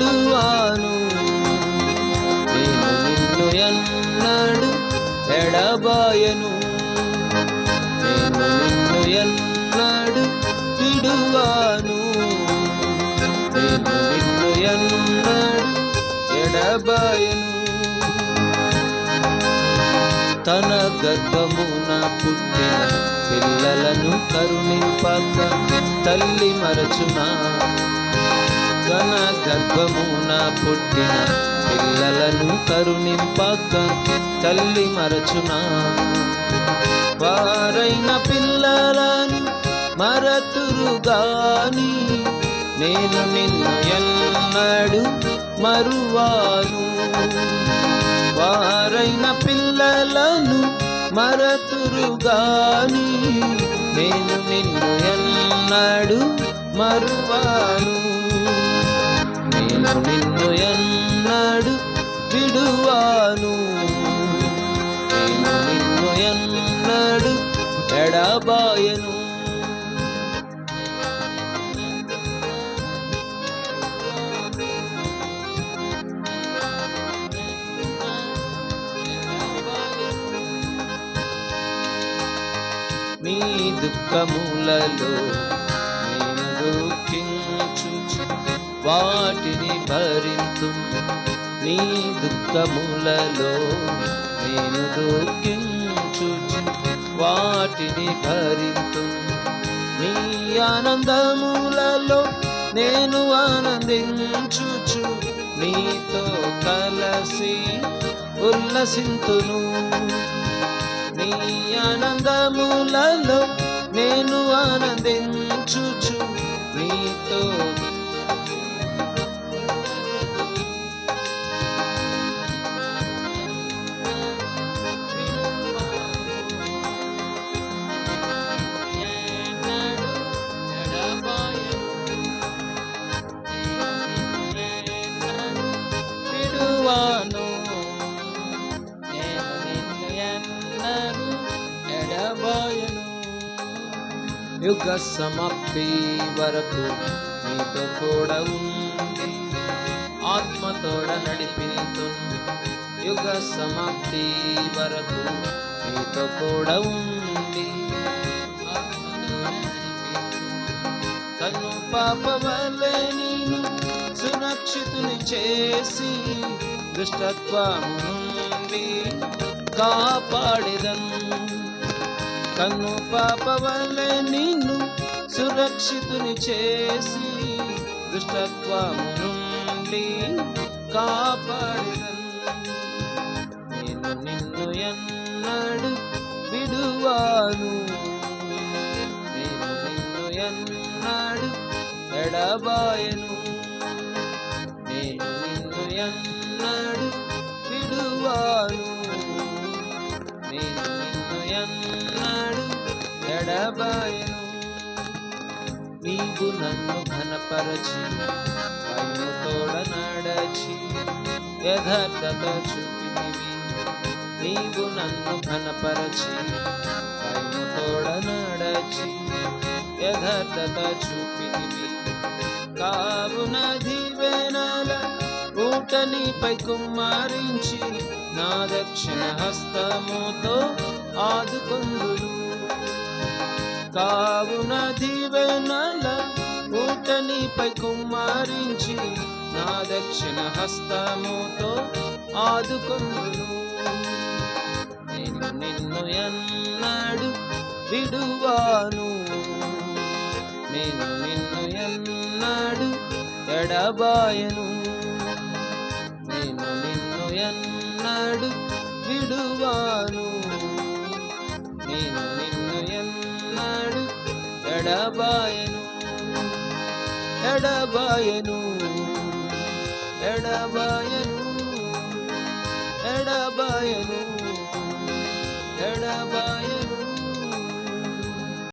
విడువాను నేను నిన్ను ఎన్నడు ఎడబాయను. నేను నిన్ను ఎన్నడు విడువాను. నేను నిన్ను ఎన్నడు ఎడబాయను. తన గర్భమున పుట్టిన పిల్లలను కరుణింపక తల్లి మరచునా. తన గర్భమున పుట్టిన పిల్లలను కరుణింపక తల్లి మరచునా. వారైన పిల్లలను మరతురుగాని నేను నిన్ను ఎన్నడు మరువాను. వారైన పిల్లలను మరతురుగాని నేను నిన్ను ఎన్నడు మరువాను. నిన్ను ఎన్నడు విడువాను. నేను నిన్ను ఎన్నడు ఎడబాయను. నీ దుఃఖములలో వాటిని భరింతు నీ దుఃఖములలో నేను దుఃఖించు వాటిని భరింతు నీ ఆనందములలో నేను ఆనందించుచు. నీతో కలసి ఉల్లసింతును. నీ ఆనందములలో నేను ఆనందించుచు. నీతో ఎడబాయను యుగ సమాప్తి వరకు నీతో కూడా ఉంది ఆత్మతోడ నడిపిస్తుంది. యుగ సమాప్తి వరకు నీతో కూడా ఉంది తను పాప వల్లే నేను సురక్షితుని చేసి దుష్టత్వము నుండి కాపాడేదను. కన్ను పాప వలె నిన్ను సురక్షితుని చేసి దుష్టత్వము నుండి కాపాడేదను నేను నిన్ను ఎన్నడు విడువాను. నేను నిన్ను ఎన్నడు ఎడబాయను. నేను నిన్ను ఎన్నడు విడువాను. నేను నిన్ను ఎన్నడు ఎడబాయను నీవు నన్ను ఘనపరచి నన్ను తోడ నడచి యథార్థత చూపితివి. నీవు నన్ను ఘనపరచి నన్ను తోడ నడచి యథార్థత చూపితివి. కావున దివెనల కూటనిపై కుమ్మరించి నా దక్షిణ హస్తముతో ఆదుకొందును. కావున దీవెనల ఊటనిపై కుమ్మరించి నా దక్షిణ హస్తముతో ఆదుకొను నేను నిన్ను ఎన్నడు విడువాను. నేను నిన్ను ఎన్నడు ఎడబాయను. నేను నిన్ను ఎన్నడు విడువాను. నేను ఎడబాయను ఎడబాయను ఎడబాయను ఎడబాయను ఎడబాయను